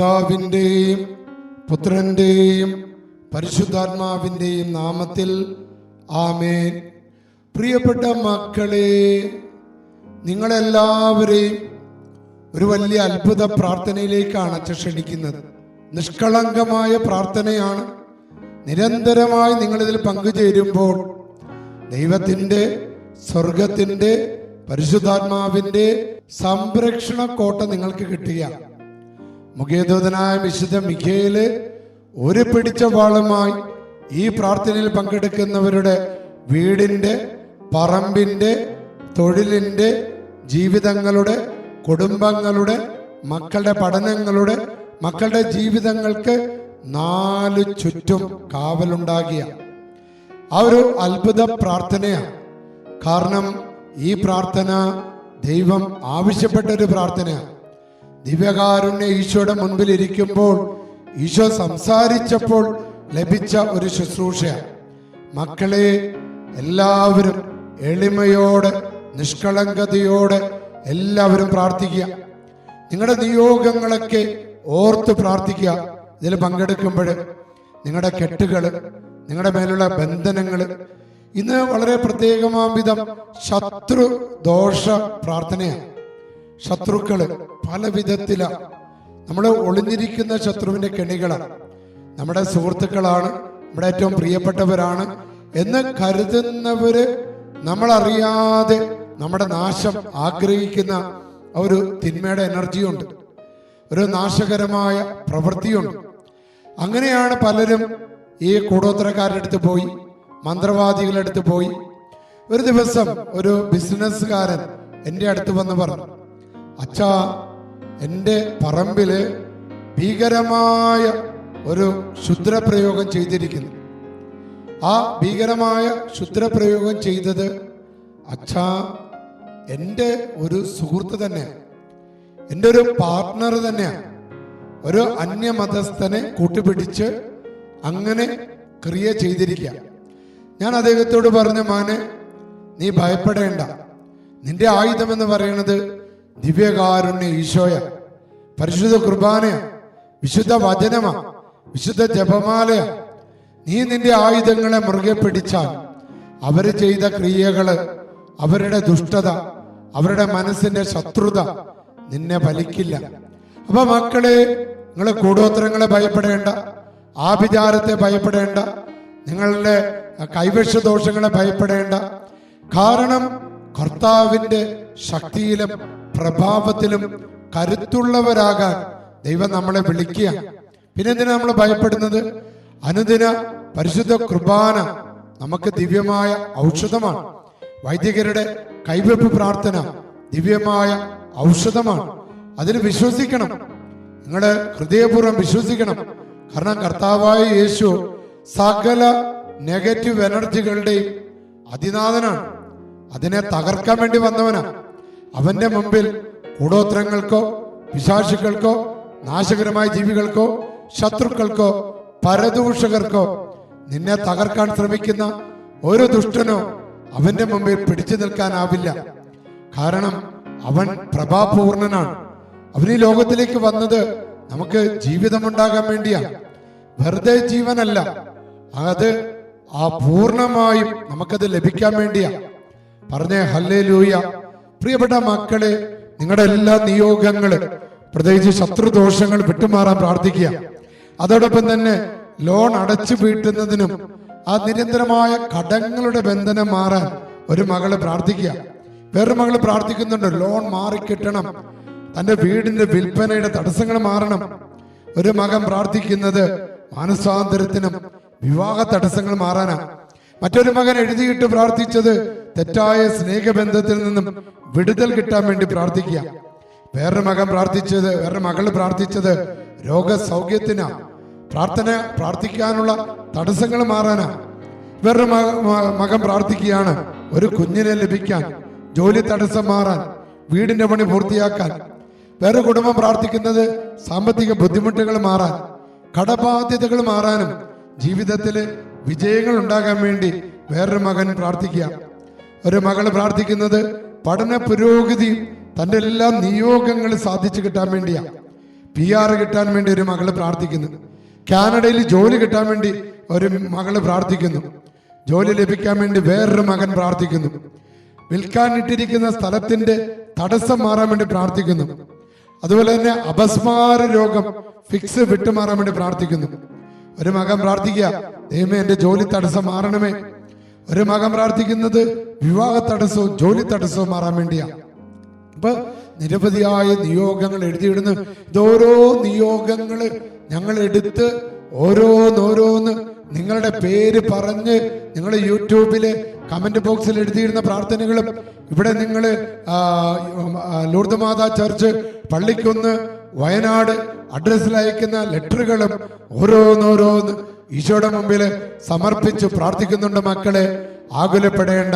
പിതാവിന്റെയും പുത്രന്റെയും പരിശുദ്ധാത്മാവിന്റെയും നാമത്തിൽ ആമേൻ. പ്രിയപ്പെട്ട മക്കളെ നിങ്ങളെല്ലാവരെയും ഒരു വലിയ അത്ഭുത പ്രാർത്ഥനയിലേക്കാണ് ക്ഷണിക്കുന്നത് നിഷ്കളങ്കമായ പ്രാർത്ഥനയാണ്. നിരന്തരമായി നിങ്ങളിതിൽ പങ്കുചേരുമ്പോൾ ദൈവത്തിന്റെ സ്വർഗത്തിന്റെ പരിശുദ്ധാത്മാവിന്റെ സംരക്ഷണ കോട്ട നിങ്ങൾക്ക് കിട്ടുക മുഖേദൂതനായ വിശുദ്ധ മിഖേൽ ഒരു പിടിച്ച വാളുമായി ഈ പ്രാർത്ഥനയിൽ പങ്കെടുക്കുന്നവരുടെ വീടിന്റെ പറമ്പിന്റെ തൊഴിലിന്റെ ജീവിതങ്ങളുടെ കുടുംബങ്ങളുടെ മക്കളുടെ പഠനങ്ങളുടെ മക്കളുടെ ജീവിതങ്ങൾക്ക് നാല് ചുറ്റും കാവലുണ്ടാകിയ ആ ഒരു അത്ഭുത പ്രാർത്ഥനയാണ്. കാരണം ഈ പ്രാർത്ഥന ദൈവം ആവശ്യപ്പെട്ട ഒരു പ്രാർത്ഥനയാണ്. ദിവ്യകാരുണ്യ ഈശോയുടെ മുൻപിൽ ഇരിക്കുമ്പോൾ ഈശോ സംസാരിച്ചപ്പോൾ ലഭിച്ച ഒരു ശുശ്രൂഷയാണ് മക്കളെ എല്ലാവരും എളിമയോടെ നിഷ്കളങ്കതയോടെ എല്ലാവരും പ്രാർത്ഥിക്കുക. നിങ്ങളുടെ നിയോഗങ്ങളൊക്കെ ഓർത്ത് പ്രാർത്ഥിക്കുക. ഇതിൽ പങ്കെടുക്കുമ്പോൾ നിങ്ങളുടെ കെട്ടുകൾ നിങ്ങളുടെ മേലുള്ള ബന്ധനങ്ങൾ ഇന്ന് വളരെ പ്രത്യേകമാം വിധം ശത്രു ദോഷ പ്രാർത്ഥനയാണ്. ശത്രുക്കൾ പല വിധത്തിലാണ് നമ്മൾ ഒളിഞ്ഞിരിക്കുന്ന ശത്രുവിന്റെ കെണികളാണ് നമ്മുടെ സുഹൃത്തുക്കളാണ് നമ്മുടെ ഏറ്റവും പ്രിയപ്പെട്ടവരാണ് എന്ന് കരുതുന്നവര് നമ്മളറിയാതെ നമ്മുടെ നാശം ആഗ്രഹിക്കുന്ന ഒരു തിന്മയുടെ എനർജിയുണ്ട്. ഒരു നാശകരമായ പ്രവൃത്തിയുണ്ട്. അങ്ങനെയാണ് പലരും ഈ കൂടോത്തരക്കാരുടെ അടുത്ത് പോയി മന്ത്രവാദികളുടെ അടുത്ത് പോയി. ഒരു ദിവസം ഒരു ബിസിനസ്സുകാരൻ എന്റെ അടുത്ത് വന്ന് പറഞ്ഞു അച്ഛാ എന്റെ പറമ്പിൽ ഭീകരമായ ഒരു ക്ഷുദ്രപ്രയോഗം ചെയ്തിരിക്കുന്നു. ആ ഭീകരമായ ക്ഷുദ്രപ്രയോഗം ചെയ്തത് അച്ഛാ എന്റെ ഒരു സുഹൃത്ത് തന്നെയാണ് എന്റെ ഒരു പാർട്ട്ണർ തന്നെയാണ് ഒരു അന്യമതസ്ഥനെ കൂട്ടുപിടിച്ച് അങ്ങനെ ക്രിയ ചെയ്തിരിക്കുക. ഞാൻ അദ്ദേഹത്തോട് പറഞ്ഞ മാനെ നീ ഭയപ്പെടേണ്ട. നിന്റെ ആയുധം എന്ന് പറയുന്നത് ദിവ്യകാരുണ്യ ഈശോയ. പരിശുദ്ധ കുർബാനയ വിശുദ്ധ വചനമ വിശുദ്ധ ജപമാലയ. നീ നിന്റെ ആയുധങ്ങളെ മുറുകെ പിടിച്ചാൽ അവർ ചെയ്ത ക്രിയകൾ അവരുടെ ദുഷ്ടത അവരുടെ മനസ്സിന്റെ ശത്രുത നിന്നെ ഫലിക്കില്ല. അപ്പൊ മക്കളെ നിങ്ങൾ കൂടോത്രങ്ങളെ ഭയപ്പെടേണ്ട ആഭിചാരത്തെ ഭയപ്പെടേണ്ട നിങ്ങളുടെ കൈവശ ദോഷങ്ങളെ ഭയപ്പെടേണ്ട. കാരണം കർത്താവിന്റെ ശക്തിയിലും പ്രഭാവത്തിലും കരുത്തുള്ളവരാകാൻ ദൈവം നമ്മളെ വിളിക്കുക. പിന്നെ എന്തിനാ നമ്മൾ ഭയപ്പെടുന്നത്? അനുദിന പരിശുദ്ധ കുർബാന നമുക്ക് ദിവ്യമായ ഔഷധമാണ്. വൈദികരുടെ കൈവെപ്പ് പ്രാർത്ഥന ദിവ്യമായ ഔഷധമാണ്. അതിൽ വിശ്വസിക്കണം. നിങ്ങൾ ഹൃദയപൂർവം വിശ്വസിക്കണം. കാരണം കർത്താവായ യേശു സകല നെഗറ്റീവ് എനർജികളുടെയും അതിനാഥനാണ്. അതിനെ തകർക്കാൻ വേണ്ടി വന്നവനാ അവന്റെ മുമ്പിൽ കൂടോത്രങ്ങൾക്കോ പിശാചുക്കൾക്കോ നാശകരമായ ജീവികൾക്കോ ശത്രുക്കൾക്കോ പരദൂഷകർക്കോ നിന്നെ തകർക്കാൻ ശ്രമിക്കുന്ന ഒരു ദുഷ്ടനോ അവന്റെ മുമ്പിൽ പിടിച്ചു നിൽക്കാനാവില്ല. കാരണം അവൻ പ്രഭാപൂർണനാണ്. അവൻ ഈ ലോകത്തിലേക്ക് വന്നത് നമുക്ക് ജീവിതമുണ്ടാകാൻ വേണ്ടിയാ. വെറുതെ ജീവനല്ല. അത് ആ പൂർണമായും നമുക്കത് ലഭിക്കാൻ വേണ്ടിയാ. പറഞ്ഞേ ഹല്ലേ ലൂയ പ്രിയപ്പെട്ട മക്കളെ നിങ്ങളുടെ എല്ലാ നിയോഗങ്ങൾ പ്രത്യേകിച്ച് ശത്രുദോഷങ്ങൾ വിട്ടുമാറാൻ പ്രാർത്ഥിക്കുക. അതോടൊപ്പം തന്നെ ലോൺ അടച്ചു വീട്ടുന്നതിനും ആ നിരന്തരമായ കടങ്ങളുടെ ബന്ധനം മാറാൻ ഒരു മകൾ പ്രാർത്ഥിക്കുക. വേറൊരു മകൾ പ്രാർത്ഥിക്കുന്നുണ്ട് ലോൺ മാറിക്കിട്ടണം. തന്റെ വീടിന്റെ വിൽപ്പനയുടെ തടസ്സങ്ങൾ മാറണം. ഒരു മകൻ പ്രാർത്ഥിക്കുന്നത് മാനസാന്തരത്തിനും വിവാഹ തടസ്സങ്ങൾ മാറാനാണ് മറ്റൊരു മകൻ എഴുതിയിട്ട് പ്രാർത്ഥിച്ചത് തെറ്റായ സ്നേഹബന്ധത്തിൽ നിന്നും വിടുതൽ കിട്ടാൻ വേണ്ടി പ്രാർത്ഥിക്കുക. വേറൊരു മകൻ പ്രാർത്ഥിച്ചത് വേറൊരു മകൾ പ്രാർത്ഥിച്ചത് രോഗസൗഖ്യത്തിനാ. പ്രാർത്ഥന പ്രാർത്ഥിക്കാനുള്ള തടസ്സങ്ങൾ മാറാനാ. വേറൊരു മകൻ പ്രാർത്ഥിക്കുകയാണ് ഒരു കുഞ്ഞിനെ ലഭിക്കാൻ ജോലി തടസ്സം മാറാൻ വീടിന്റെ പണി പൂർത്തിയാക്കാൻ. വേറെ കുടുംബം പ്രാർത്ഥിക്കുന്നത് സാമ്പത്തിക ബുദ്ധിമുട്ടുകൾ മാറാൻ കടബാധ്യതകൾ മാറാനും ജീവിതത്തിൽ വിജയങ്ങൾ ഉണ്ടാകാൻ വേണ്ടി വേറൊരു മകൻ പ്രാർത്ഥിക്കുക. ഒരു മകൾ പ്രാർത്ഥിക്കുന്നത് പഠന പുരോഗതി തന്റെ എല്ലാ നിയോഗങ്ങളും സാധിച്ചു കിട്ടാൻ വേണ്ടിയാ. പി ആർ കിട്ടാൻ വേണ്ടി ഒരു മകൾ പ്രാർത്ഥിക്കുന്നു. കാനഡയിൽ ജോലി കിട്ടാൻ വേണ്ടി ഒരു മകൾ പ്രാർത്ഥിക്കുന്നു. ജോലി ലഭിക്കാൻ വേണ്ടി വേറൊരു മകൻ പ്രാർത്ഥിക്കുന്നു. വിൽക്കാൻ ഇട്ടിരിക്കുന്ന സ്ഥലത്തിന്റെ തടസ്സം മാറാൻ വേണ്ടി പ്രാർത്ഥിക്കുന്നു. അതുപോലെ തന്നെ അപസ്മാര രോഗം ഫിക്സ് വിട്ടുമാറാൻ വേണ്ടി പ്രാർത്ഥിക്കുന്നു. ഒരു മകൻ പ്രാർത്ഥിക്കുക ദൈവമേ എന്റെ ജോലി തടസ്സം മാറണമേ. ഒരു മകൻ പ്രാർത്ഥിക്കുന്നത് വിവാഹ തടസ്സവും ജോലി തടസ്സവും മാറാൻ വേണ്ടിയാ. അപ്പൊ നിരവധിയായ നിയോഗങ്ങൾ എഴുതിയിടുന്നു. ഇതോരോ നിയോഗങ്ങൾ ഞങ്ങൾ എടുത്ത് ഓരോന്നോരോന്ന് നിങ്ങളുടെ പേര് പറഞ്ഞ് നിങ്ങൾ യൂട്യൂബിൽ കമന്റ് ബോക്സിൽ എഴുതിയിരുന്ന പ്രാർത്ഥനകളും ഇവിടെ നിങ്ങൾ ലൂർദ് മാതാ ചർച്ച് പള്ളിക്കൊന്ന് വയനാട് അഡ്രസ്സിൽ അയക്കുന്ന ലെറ്ററുകളും ഓരോന്നോരോന്ന് ഈശോയുടെ മുമ്പിൽ സമർപ്പിച്ച് പ്രാർത്ഥിക്കുന്നുണ്ട് മക്കളെ ആകുലപ്പെടേണ്ട.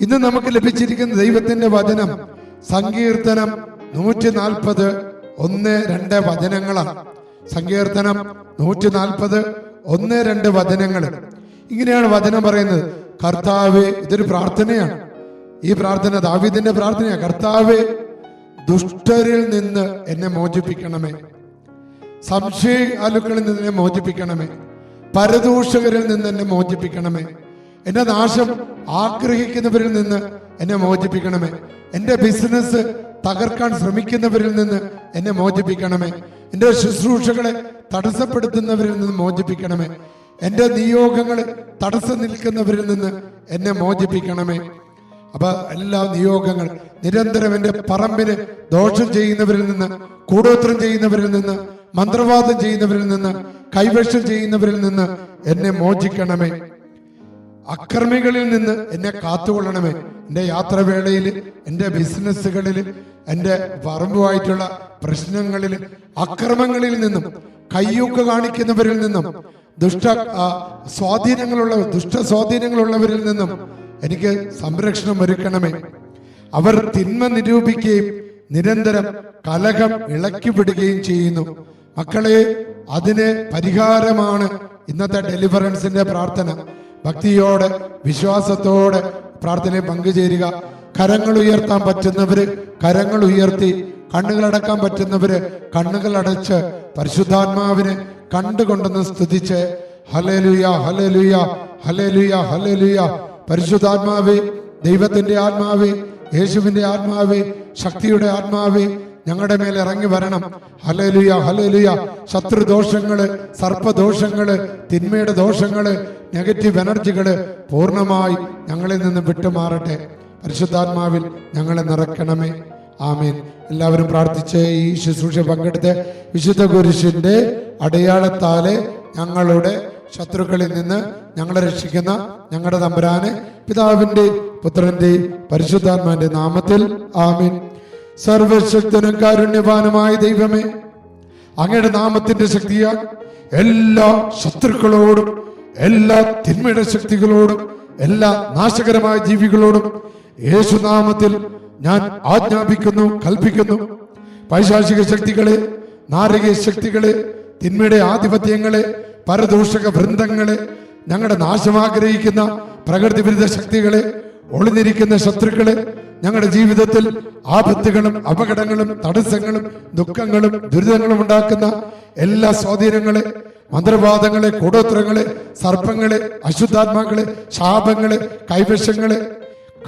ഇന്ന് നമുക്ക് ലഭിച്ചിരിക്കുന്ന ദൈവത്തിന്റെ വചനം സങ്കീർത്തനം നൂറ്റി നാൽപ്പത് ഒന്ന് രണ്ട് വചനങ്ങളാണ്. സങ്കീർത്തനം നൂറ്റി നാൽപ്പത് ഒന്ന് രണ്ട് വചനങ്ങൾ. ഇങ്ങനെയാണ് വചനം പറയുന്നത്. കർത്താവ് ഇതൊരു പ്രാർത്ഥനയാണ്. ഈ പ്രാർത്ഥന ദാവീദിന്റെ പ്രാർത്ഥനയാണ്. കർത്താവ് ദുഷ്ടരിൽ നിന്ന് എന്നെ മോചിപ്പിക്കണമേ. സംശയ ആലുക്കളിൽ നിന്ന് എന്നെ മോചിപ്പിക്കണമേ. പരദൂഷകരിൽ നിന്ന് എന്നെ മോചിപ്പിക്കണമേ. എന്റെ നാശം ആഗ്രഹിക്കുന്നവരിൽ നിന്ന് എന്നെ മോചിപ്പിക്കണമേ. എന്റെ ബിസിനസ് തകർക്കാൻ ശ്രമിക്കുന്നവരിൽ നിന്ന് എന്നെ മോചിപ്പിക്കണമേ. എന്റെ ശുശ്രൂഷകളെ തടസ്സപ്പെടുത്തുന്നവരിൽ നിന്ന് മോചിപ്പിക്കണമേ. എന്റെ നിയോഗങ്ങൾ തടസ്സം നിൽക്കുന്നവരിൽ നിന്ന് എന്നെ മോചിപ്പിക്കണമേ. അപ്പൊ എല്ലാ നിയോഗങ്ങൾ നിരന്തരം എന്റെ പറമ്പിന് ദോഷം ചെയ്യുന്നവരിൽ നിന്ന് കൂടോത്രം ചെയ്യുന്നവരിൽ നിന്ന് മന്ത്രവാദം ചെയ്യുന്നവരിൽ നിന്ന് കൈവശം ചെയ്യുന്നവരിൽ നിന്ന് എന്നെ മോചിക്കണമേ. അക്രമികളിൽ നിന്ന് എന്നെ കാത്തുകൊള്ളണമേ. എന്റെ യാത്രവേളയിൽ എന്റെ ബിസിനസ്സുകളിൽ എന്റെ പറമ്പുമായിട്ടുള്ള പ്രശ്നങ്ങളിൽ അക്രമങ്ങളിൽ നിന്നും കയ്യൂക്ക് കാണിക്കുന്നവരിൽ നിന്നും ദുഷ്ട സ്വാധീനങ്ങളുള്ള ദുഷ്ട സ്വാധീനങ്ങളുള്ളവരിൽ നിന്നും എനിക്ക് സംരക്ഷണം ഒരുക്കണമേ. അവർ തിന്മ നിരൂപിക്കുകയും നിരന്തരം കലഹം ഇളക്കി വിടുകയും ചെയ്യുന്നു. മക്കളെ അതിന് പരിഹാരമാണ് ഇന്നത്തെ ഡെലിവറൻസിന്റെ പ്രാർത്ഥന. ഭക്തിയോടെ വിശ്വാസത്തോടെ പ്രാർത്ഥനയിൽ പങ്കുചേരുക. കരങ്ങൾ ഉയർത്താൻ പറ്റുന്നവര് കരങ്ങൾ ഉയർത്തി കണ്ണുകളടക്കാൻ പറ്റുന്നവര് കണ്ണുകൾ അടച്ച് പരിശുദ്ധാത്മാവിനെ കണ്ടുകൊണ്ടെന്ന് സ്തുതിച്ച് ഹലലുയ ഹലലുയ ഹലലുയ ഹലലുയ പരിശുദ്ധാത്മാവേ ദൈവത്തിന്റെ ആത്മാവേ യേശുവിന്റെ ആത്മാവേ ശക്തിയുടെ ആത്മാവേ ഞങ്ങളുടെ മേൽ ഇറങ്ങി വരണം. ഹലലുയ ഹലലുയ ശത്രുദോഷങ്ങൾ സർപ്പദോഷങ്ങൾ തിന്മയുടെ ദോഷങ്ങൾ നെഗറ്റീവ് എനർജികൾ പൂർണമായി ഞങ്ങളിൽ നിന്ന് വിട്ടുമാറട്ടെ. പരിശുദ്ധാത്മാവിൽ ഞങ്ങളെ നിറയ്ക്കണമേ. ആമീൻ. എല്ലാവരും പ്രാർത്ഥിച്ച് ഈ ശുശ്രൂഷ പങ്കെടുത്ത് വിശുദ്ധ കുരിശിന്റെ അടയാളത്താലെ ഞങ്ങളുടെ ശത്രുക്കളിൽ നിന്ന് ഞങ്ങളെ രക്ഷിക്കുന്ന ഞങ്ങളുടെ തമ്പുരാനെ പിതാവിന്റെ പുത്രന്റെ പരിശുദ്ധാത്മാന്റെ നാമത്തിൽ ആമീൻ. സർവശക്തനും കാരുണ്യവാനുമായ ദൈവമേ അങ്ങയുടെ നാമത്തിന്റെ ശക്തിയാൽ എല്ലാ ശത്രുക്കളോടും എല്ലാ തിന്മയുടെ ശക്തികളോടും എല്ലാ നാശകരമായ ജീവികളോടും യേശുനാമത്തിൽ ഞാൻ ആജ്ഞാപിക്കുന്നു കൽപ്പിക്കുന്നു. പൈശാചിക ശക്തികളെ നാരകീയ ശക്തികളെ തിന്മയുടെ ആധിപത്യങ്ങളെ പരദൂഷക വൃന്ദങ്ങളെ ഞങ്ങളുടെ നാശം ആഗ്രഹിക്കുന്ന പ്രകൃതി വിരുദ്ധ ശക്തികളെ ഒളിഞ്ഞിരിക്കുന്ന ശത്രുക്കളെ ഞങ്ങളുടെ ജീവിതത്തിൽ ആപത്തുകളും അപകടങ്ങളും തടസ്സങ്ങളും ദുഃഖങ്ങളും ദുരിതങ്ങളും ഉണ്ടാക്കുന്ന എല്ലാ സ്വാധീനങ്ങളെ മന്ത്രവാദങ്ങളെ കൂടോത്രങ്ങളെ സർപ്പങ്ങളെ അശുദ്ധാത്മാക്കളെ ശാപങ്ങളെ കൈവശങ്ങളെ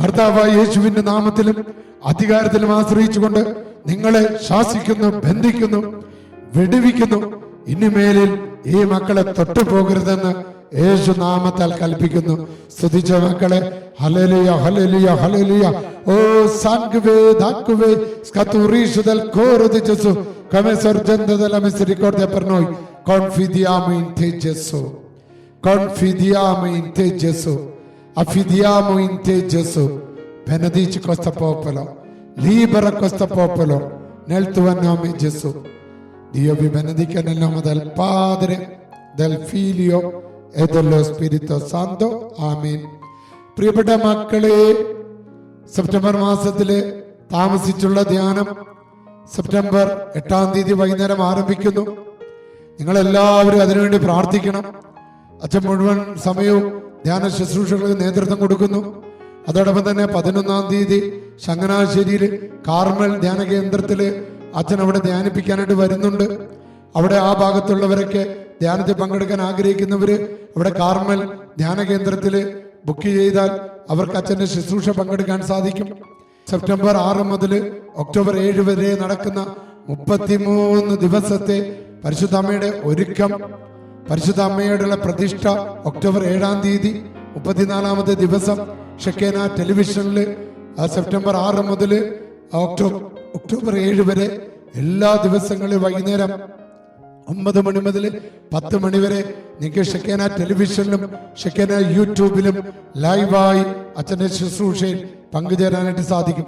കർത്താവായ യേശുവിന്റെ നാമത്തിലും അധികാരത്തിലും ആശ്രയിച്ചുകൊണ്ട് നിങ്ങളെ ശാസിക്കുന്നു ബന്ധിക്കുന്നു വെടിവിക്കുന്നു ഇനിമേലിൽ ഈ മക്കളെ തൊട്ടു പോകരുതെന്ന് യേശു നാമത്താൽ കൽപ്പിക്കുന്നു. സ്തുതിച്ച മക്കളെ ഹലലിയ ഹലലിയ ഹലലിയ ഓ സാങ്കുവേ ദാക്കുവേ സ്കതുറീഷുദൽ കോറുദിജസു കമെ സർജന്തദല മിസ്രിക്കോർത്തെ പറഞ്ഞോയ് കോൺഫിദിയാമോ ഇൻ തേ confidiamo in ഇൻ തേ affidiamo in ഇൻ തേ questo popolo, libera questo popolo nel tuo nome Gesù. Dio vi benedica nel nome del Padre, del Figlio e dello Spirito Santo. Amen. പ്രിയപ്പെട്ട മക്കളെ സെപ്റ്റംബർ മാസത്തിൽ താമസിച്ചുള്ള ധ്യാനം സെപ്റ്റംബർ എട്ടാം തീയതി വൈകുന്നേരം ആരംഭിക്കുന്നു നിങ്ങളെല്ലാവരും അതിനുവേണ്ടി പ്രാർത്ഥിക്കണം അച്ഛൻ മുഴുവൻ സമയവും ധ്യാന ശുശ്രൂഷകൾക്ക് നേതൃത്വം കൊടുക്കുന്നു അതോടൊപ്പം തന്നെ പതിനൊന്നാം തീയതി ചങ്ങനാശ്ശേരിയിൽ കാർമൽ ധ്യാന കേന്ദ്രത്തിൽ അച്ഛൻ അവിടെ ധ്യാനിപ്പിക്കാനായിട്ട് വരുന്നുണ്ട്. അവിടെ ആ ഭാഗത്തുള്ളവരൊക്കെ ധ്യാനത്തിൽ പങ്കെടുക്കാൻ ആഗ്രഹിക്കുന്നവര് അവിടെ കാർമൽ ധ്യാന കേന്ദ്രത്തിൽ ബുക്ക് ചെയ്താൽ അവർക്ക് അച്ഛന്റെ ശുശ്രൂഷ പങ്കെടുക്കാൻ സാധിക്കും. സെപ്റ്റംബർ ആറ് മുതൽ ഒക്ടോബർ ഏഴ് വരെ നടക്കുന്ന മുപ്പത്തിമൂന്ന് ദിവസത്തെ പരിശുദ്ധ അമ്മയുടെ ഒരുക്കം പരിശുദ്ധ അമ്മയോടുള്ള പ്രതിഷ്ഠ ഒക്ടോബർ ഏഴാം തീയതി മുപ്പത്തിനാലാമത്തെ ദിവസം ഷെക്കേന ടെലിവിഷനിൽ സെപ്റ്റംബർ ആറ് മുതൽ ഒക്ടോബർ ഒക്ടോബർ ഏഴ് വരെ എല്ലാ ദിവസങ്ങളിലും വൈകുന്നേരം ഒമ്പത് മണി മുതൽ പത്ത് മണി വരെ നിങ്ങൾക്ക് ഷെക്കേന ടെലിവിഷനിലും ഷെക്കേന യൂട്യൂബിലും ലൈവായി അച്ഛന്റെ ശുശ്രൂഷയിൽ പങ്കുചേരാനായിട്ട് സാധിക്കും.